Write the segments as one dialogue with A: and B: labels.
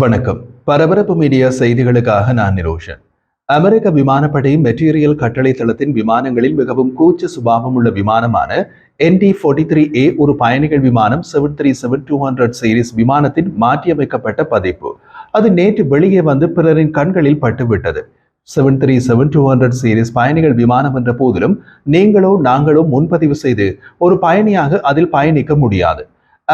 A: வணக்கம். பரபரப்பு மீடியா செய்திகளுக்காக நான் நிரோஷன். அமெரிக்க விமானப்படை மெட்டீரியல் கட்டளை தளத்தின் விமானங்களில் மிகவும் கூச்ச சுபாவம் உள்ள விமானமான என்டி ஃபோர்ட்டி த்ரீ ஏ ஒரு பயணிகள் விமானம் seven three seven two hundred series விமானத்தின் மாற்றியமைக்கப்பட்ட பதிப்பு. அது நேற்று வெளியே வந்து பிறரின் கண்களில் பட்டுவிட்டது. Seven three seven two hundred series பயணிகள் விமானம் என்ற போதிலும் நீங்களோ நாங்களோ முன்பதிவு செய்து ஒரு பயணியாக அதில் பயணிக்க முடியாது.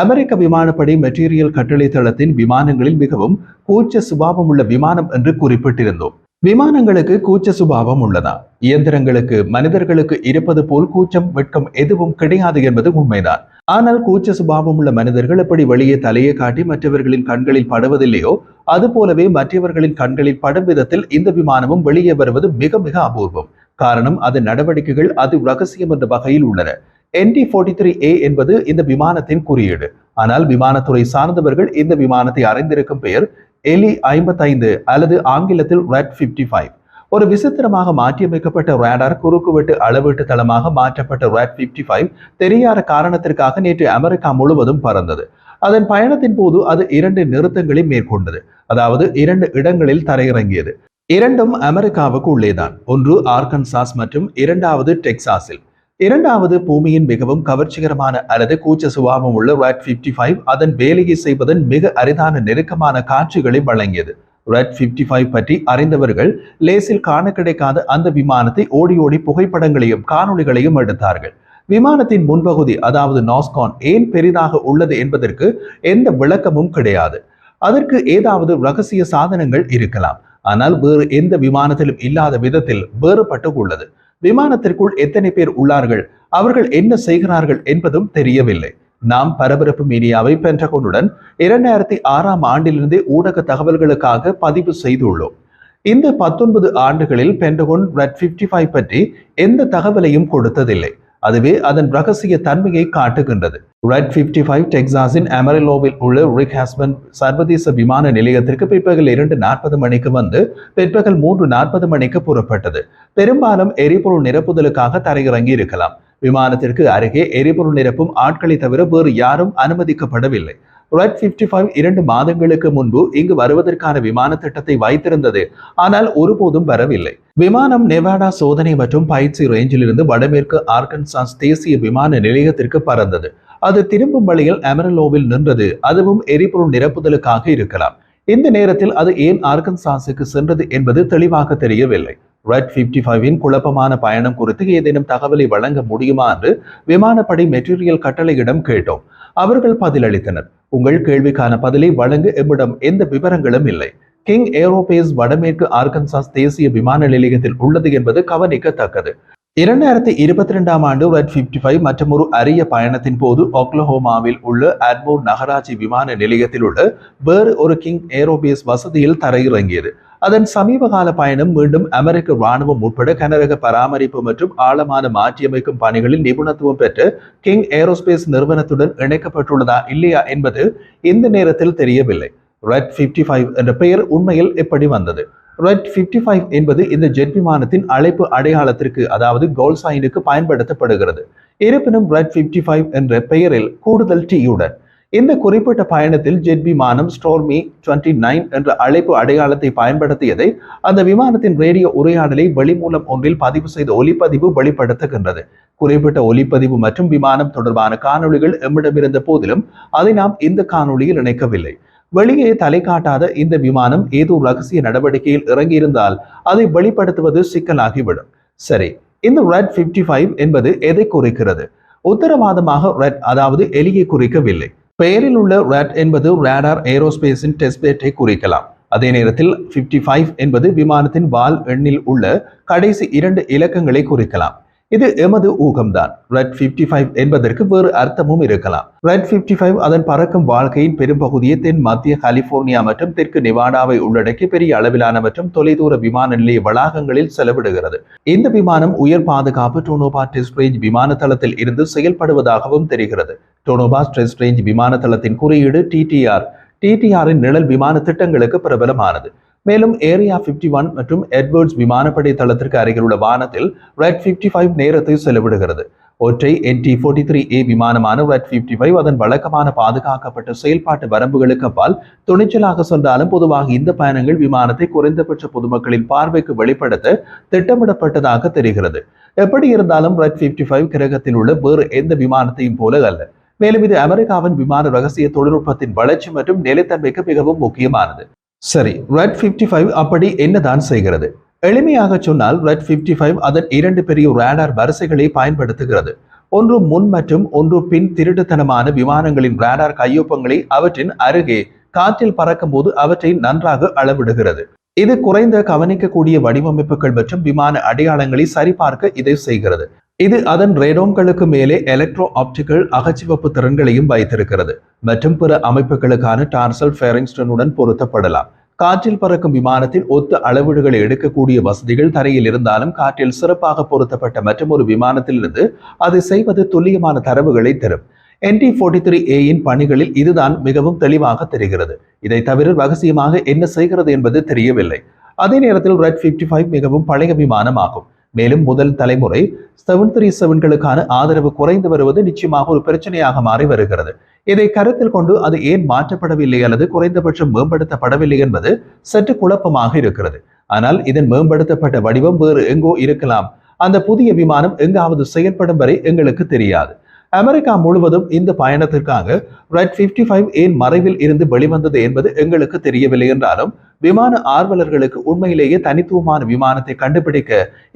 A: அமெரிக்க விமானப்படை மெட்டீரியல் கட்டளை தளத்தின் விமானங்களில் மிகவும் கூச்ச சுபாவம் உள்ள விமானம் என்று குறிப்பிட்டிருந்தோம். விமானங்களுக்கு கூச்ச சுபாவம் உள்ளதா? இயந்திரங்களுக்கு மனிதர்களுக்கு இருப்பது போல் கூச்சம் வெட்கம் எதுவும் கிடையாது என்பது உண்மைதான். ஆனால் கூச்ச சுபாவம் உள்ள மனிதர்கள் எப்படி வெளியே தலையை காட்டி மற்றவர்களின் கண்களில் படுவதில்லையோ அது போலவே மற்றவர்களின் கண்களில் படும் விதத்தில் இந்த விமானமும் வெளியே வருவது மிக மிக அபூர்வம். காரணம் அதன் நடவடிக்கைகள் அது ரகசியம் என்ற வகையில் உள்ளன. என்டி ஃபோர்ட்டி த்ரீ ஏ என்பது இந்த விமானத்தின் குறியீடு. ஆனால் விமானத்துறை சார்ந்தவர்கள் இந்த விமானத்தை அறிந்திருக்கும் பெயர் எலி ஐம்பத்தைந்து அல்லது ஆங்கிலத்தில் ரெட் பிப்டி ஃபைவ் ஒரு விசித்திரமாக மாற்றியமைக்கப்பட்ட ரேடார் குறுக்குவெட்டு அளவீட்டு தளமாக மாற்றப்பட்ட ரேட் பிப்டி ஃபைவ் தெரியாத காரணத்திற்காக நேற்று அமெரிக்கா முழுவதும் பறந்தது. அதன் பயணத்தின் போது அது இரண்டு நிறுத்தங்களை மேற்கொண்டது. அதாவது இரண்டு இடங்களில் தரையிறங்கியது. இரண்டும் அமெரிக்காவுக்கு உள்ளேதான். ஒன்று ஆர்கன்சாஸ் மற்றும் இரண்டாவது டெக்சாஸில். இரண்டாவது பூமியின் மிகவும் கவர்ச்சிகரமான அல்லது கூச்ச சுபாவம் உள்ள ராட் பிப்டி ஃபைவ் அதன் வேலையை செய்வதன் மிக அரிதான நெருக்கமான காட்சிகளை வழங்கியது. ரெட் பிப்டி ஃபைவ் பற்றி அறிந்தவர்கள் லேசில் காண கிடைக்காத அந்த விமானத்தை ஓடி ஓடி புகைப்படங்களையும் காணொளிகளையும் எடுத்தார்கள். விமானத்தின் முன்பகுதி அதாவது நாஸ்கான் ஏன் பெரிதாக உள்ளது என்பதற்கு எந்த விளக்கமும் கிடையாது. அதற்கு ஏதாவது ரகசிய சாதனங்கள் இருக்கலாம். ஆனால் வேறு எந்த விமானத்திலும் இல்லாத விதத்தில் வேறுபட்டு உள்ளது. விமானத்திற்குள் எத்தனை பேர் உள்ளார்கள்? அவர்கள் என்ன செய்கிறார்கள் என்பதும் தெரியவில்லை. நாம் பரபரப்பு மீடியாவை பென்டகோனுடன் இரண்டாயிரத்தி ஆறாம் ஆண்டிலிருந்தே ஊடக தகவல்களுக்காக பதிவு செய்துள்ளோம். இந்த பத்தொன்பது ஆண்டுகளில் பென்டகோன் ரெட் பிப்டி ஃபைவ் பற்றி எந்த தகவலையும் கொடுத்ததில்லை. அதுவே அதன் ரகசிய தன்மையை காட்டுகின்றது. ரெட் பிப்டி ஃபைவ் டெக்சாஸின் அமரிலோவில் உள்ள ரிக் ஹாஸ்பன் சர்வதேச விமான நிலையத்திற்கு பிற்பகல் இரண்டு நாற்பது மணிக்கு வந்து பிற்பகல் மூன்று நாற்பது மணிக்கு புறப்பட்டது. பெரும்பாலும் எரிபொருள் நிரப்புதலுக்காக தரையிறங்கி இருக்கலாம். விமானத்திற்கு அருகே எரிபொருள் நிரப்பும் ஆட்களை தவிர வேறு யாரும் அனுமதிக்கப்படவில்லை. ரெட் பிப்டி ஃபைவ் இரண்டு மாதங்களுக்கு முன்பு இங்கு வருவதற்கான விமான திட்டத்தை வைத்திருந்தது. ஆனால் ஒருபோதும் வரவில்லை. விமானம் நெவாடா சோதனை மற்றும் பயிற்சி ரேஞ்சிலிருந்து வடமேற்கு ஆர்கன்சாஸ் தேசிய விமான நிலையத்திற்கு பறந்தது. அது திரும்பும் வழியில் அமரலோவில் நின்றது. அதுவும் எரிபொருள் நிரப்புதலுக்காக இருக்கலாம். இந்த நேரத்தில் அது ஏன் ஆர்கன்சாஸுக்கு சென்றது என்பது தெளிவாக தெரியவில்லை. ரெட் பிப்டி ஃபைவின் குழப்பமான பயணம் குறித்து ஏதேனும் தகவலை வழங்க முடியுமா என்று விமானப்படை மெட்டீரியல் கட்டளையிடம் கேட்டோம். அவர்கள் பதிலளித்தனர். உங்கள் கேள்விக்கான பதிலை வழங்க எம்மிடம் எந்த விவரங்களும் இல்லை. கிங் ஏரோபேஸ் வடமேற்கு ஆர்கன்சாஸ் தேசிய விமான நிலையத்தில் உள்ளது என்பது கவனிக்கத்தக்கது. இரண்டாயிரத்தி இருபத்தி ரெண்டாம் ஆண்டு ரெட் பிப்டி ஃபைவ் மற்றொரு அரிய பயணத்தின் போது ஒக்லஹோமாவில் உள்ள அட்மோர் நகராட்சி விமான நிலையத்தில் உள்ள வேறு ஒரு கிங் ஏரோபேஸ் வசதியில் தரையிறங்கியது. அதன் சமீபகால பயணம் மீண்டும் அமெரிக்க ராணுவம் உட்பட கனரக பராமரிப்பு மற்றும் ஆழமான மாற்றியமைக்கும் பணிகளில் நிபுணத்துவம் பெற்ற கிங் ஏரோஸ்பேஸ் நிறுவனத்துடன் இணைக்கப்பட்டுள்ளதா இல்லையா என்பது இந்த நேரத்தில் தெரியவில்லை. ரெட் பிப்டி ஃபைவ் என்ற பெயர் உண்மையில் எப்படி வந்தது? ரெட் பிப்டி ஃபைவ் என்பது இந்த ஜெட் விமானத்தின் அழைப்பு அடையாளத்திற்கு அதாவது கோல் சைனுக்கு பயன்படுத்தப்படுகிறது. இருப்பினும் ரெட் பிப்டி ஃபைவ் என்ற பெயரில் கூடுதல் டீயுடன் இந்த குறிப்பிட்ட பயணத்தில் ஜெட் விமானம் ஸ்டோர்மி டுவெண்ட்டி நைன் என்ற அழைப்பு அடையாளத்தை பயன்படுத்தியதை அந்த விமானத்தின் ரேடியோ உரையாடலை வெளிமூலம் ஒன்றில் பதிவு செய்த ஒலிப்பதிவு வெளிப்படுத்துகின்றது. குறிப்பிட்ட ஒலிப்பதிவு மற்றும் விமானம் தொடர்பான காணொளிகள் எம்மிடமிருந்த போதிலும் அதை நாம் இந்த காணொளியில் இணைக்கவில்லை. வெளியே தலை காட்டாத இந்த விமானம் ஏதோ ரகசிய நடவடிக்கையில் இறங்கியிருந்தால் அதை வெளிப்படுத்துவது சிக்கலாகிவிடும். சரி இந்த ரெட் பிப்டி ஃபைவ் என்பது எதை குறிக்கிறது? உத்தரவாதமாக ரெட் அதாவது எலியை குறிக்கவில்லை. பெயரில் உள்ள ரேட் என்பது ரேடார் ஏரோஸ்பேஸின் டெஸ்ட்பேட்டை குறிக்கலாம். அதே நேரத்தில் ஃபிஃப்டி ஃபைவ் என்பது விமானத்தின் வால் எண்ணில் உள்ள கடைசி இரண்டு இலக்கங்களை குறிக்கலாம். இது எமது ஊகம்தான். ரெட் பிப்டி ஃபைவ் என்பதற்கு வேறு அர்த்தமும் இருக்கலாம். ரெட் பிப்டி ஃபைவ் அதன் பறக்கும் வாழ்க்கையின் பெரும்பகுதியை தென் மத்திய கலிபோர்னியா மற்றும் தெற்கு நிவாடாவை உள்ளடக்கி பெரிய அளவிலான மற்றும் தொலைதூர விமான நிலைய வளாகங்களில் செலவிடுகிறது. இந்த விமானம் உயர் பாதுகாப்பு டோனோபா டெஸ்ட் ரேஞ்ச் விமான தளத்தில் இருந்து செயல்படுவதாகவும் தெரிகிறது. டோனோபா டெஸ்ட் ரேஞ்ச் விமான தளத்தின் குறியீடு டிடிஆர் டிடிஆரின் நிழல் விமான திட்டங்களுக்கு பிரபலமானது. மேலும் ஏரியா பிப்டி ஒன் மற்றும் எட்வர்ட்ஸ் விமானப்படை தளத்திற்கு அருகில் உள்ள வானத்தில் ரெட் பிப்டி ஃபைவ் நேரத்தை செலவிடுகிறது. ஒற்றை என்டி ஃபோர்ட்டி த்ரீ ஏ விமானமான ரெட் பிப்டி ஃபைவ் அதன் வழக்கமான பாதுகாக்கப்பட்ட செயல்பாட்டு வரம்புகளுக்கு அப்பால் துணிச்சலாக சென்றாலும் பொதுவாக இந்த பயணங்கள் விமானத்தை குறைந்தபட்ச பொதுமக்களின் பார்வைக்கு வெளிப்படுத்த திட்டமிடப்பட்டதாக தெரிகிறது. எப்படி இருந்தாலும் ரெட் பிப்டி ஃபைவ் கிரகத்தில் உள்ள வேறு எந்த விமானத்தையும் போல அல்ல. மேலும் இது அமெரிக்காவின் விமான ரகசிய தொழில்நுட்பத்தின் வளர்ச்சி மற்றும் நிலைத்தன்மைக்கு மிகவும் முக்கியமானது. சரி ரெட் ஃபிஃப்டி ஃபைவ் அப்படி என்னதான் செய்கிறது? எளிமையாக சொன்னால் ரெட் ஃபிஃப்டி ஃபைவ் அதன் இரண்டு பெரிய ரேடார் வரிசைகளை பயன்படுத்துகிறது. ஒன்று முன் மற்றும் ஒன்று பின் திருட்டுத்தனமான விமானங்களின் ரேடார் கையொப்பங்களை அவற்றின் அருகே காற்றில் பறக்கும் போது அவற்றை நன்றாக அளவிடுகிறது. இது குறைந்த கவனிக்கக்கூடிய வடிவமைப்புகள் மற்றும் விமான அடையாளங்களை சரிபார்க்க இதை செய்கிறது. இது அதன் ரேடோம்களுக்கு மேலே எலக்ட்ரோ ஆப்டிக்கல் அகச்சிவப்பு திறன்களையும் வைத்திருக்கிறது. மற்றும் பிற அமைப்புகளுக்கான டார்சல் ஃபேரிங்ஸ்டனுடன் பொருத்தப்படலாம். காற்றில் பறக்கும் விமானத்தில் ஒத்த அளவீடுகளை எடுக்கக்கூடிய வசதிகள் தரையில் இருந்தாலும் காற்றில் சிறப்பாக பொருத்தப்பட்ட மற்றும் ஒரு விமானத்திலிருந்து அதை செய்வது துல்லியமான தரவுகளை தரும். என்டி ஃபோர்ட்டி த்ரீ ஏயின் பணிகளில் இதுதான் மிகவும் தெளிவாக தெரிகிறது. இதை தவிர ரகசியமாக என்ன செய்கிறது என்பது தெரியவில்லை. அதே நேரத்தில் ரெட் ஃபிஃப்டி ஃபைவ் மிகவும் பழைய விமானம் ஆகும் மேலும் முதல் தலைமுறை செவன் த்ரீ செவன்களுக்கான ஆதரவு குறைந்து வருவது நிச்சயமாக ஒரு பிரச்சனையாக மாறி வருகிறது. இதை கருத்தில் கொண்டு அது ஏன் மாற்றப்படவில்லை அல்லது குறைந்தபட்சம் மேம்படுத்தப்படவில்லை என்பது சற்று குழப்பமாக இருக்கிறது. ஆனால் இதன் மேம்படுத்தப்பட்ட வடிவம் வேறு எங்கோ இருக்கலாம். அந்த புதிய விமானம் எங்காவது செயல்படும் வரை எங்களுக்கு தெரியாது. அமெரிக்கா முழுவதும் இந்த பயணத்திற்காக ரெட் பிப்டி ஃபைவ் ஏன் மறைவில் இருந்து வெளிவந்தது என்பது எங்களுக்கு தெரியவில்லை என்றாலும் விமான ஆர்வலர்களுக்கு உண்மையிலேயே தனித்துவமான விமானத்தை கண்டுபிடிக்க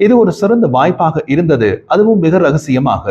A: இது ஒரு சிறந்த வாய்ப்பாக இருந்தது. அதுவும் மிக ரகசியமாக.